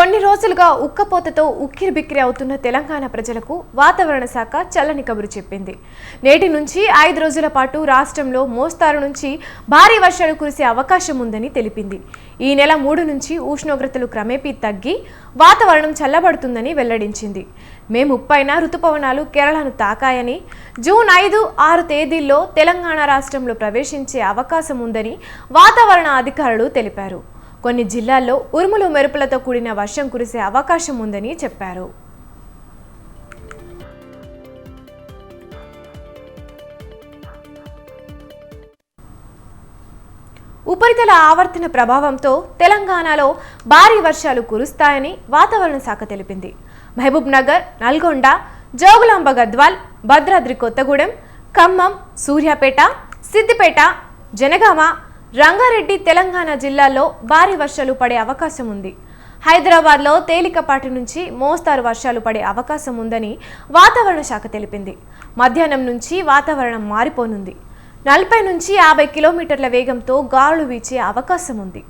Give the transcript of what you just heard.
కొన్ని రోజులుగా ఉక్కపోతతో ఉక్కిరి బిక్కిరి అవుతున్న తెలంగాణ ప్రజలకు వాతావరణ శాఖ చల్లని కబురు చెప్పింది. నేటి నుంచి ఐదు రోజుల పాటు రాష్ట్రంలో మోస్తారు నుంచి భారీ వర్షాలు కురిసే అవకాశం ఉందని తెలిపింది. ఈ నెల మూడు నుంచి ఉష్ణోగ్రతలు క్రమేపీ తగ్గి వాతావరణం చల్లబడుతుందని వెల్లడించింది. మే ముప్పైన రుతుపవనాలు కేరళను తాకాయని జూన్ ఐదు ఆరు తేదీల్లో తెలంగాణ రాష్ట్రంలో ప్రవేశించే అవకాశం ఉందని వాతావరణ అధికారులు తెలిపారు. కొన్ని జిల్లాల్లో ఉరుములు మెరుపులతో కూడిన వర్షం కురిసే అవకాశం ఉందని చెప్పారు. ఉపరితల ఆవర్తన ప్రభావంతో తెలంగాణలో భారీ వర్షాలు కురుస్తాయని వాతావరణ శాఖ తెలిపింది. మహబూబ్ నగర్ నల్గొండ జోగులాంబ గద్వాల్ భద్రాద్రి కొత్తగూడెం ఖమ్మం సూర్యాపేట సిద్దిపేట జనగామ రంగారెడ్డి తెలంగాణ జిల్లాలో భారీ వర్షాలు పడే అవకాశం ఉంది. హైదరాబాద్లో తేలికపాటి నుంచి మోస్తారు వర్షాలు పడే అవకాశం ఉందని వాతావరణ శాఖ తెలిపింది. మధ్యాహ్నం నుంచి వాతావరణం మారిపోనుంది. నలభై నుంచి యాభై కిలోమీటర్ల వేగంతో గాలులు వీచే అవకాశం ఉంది.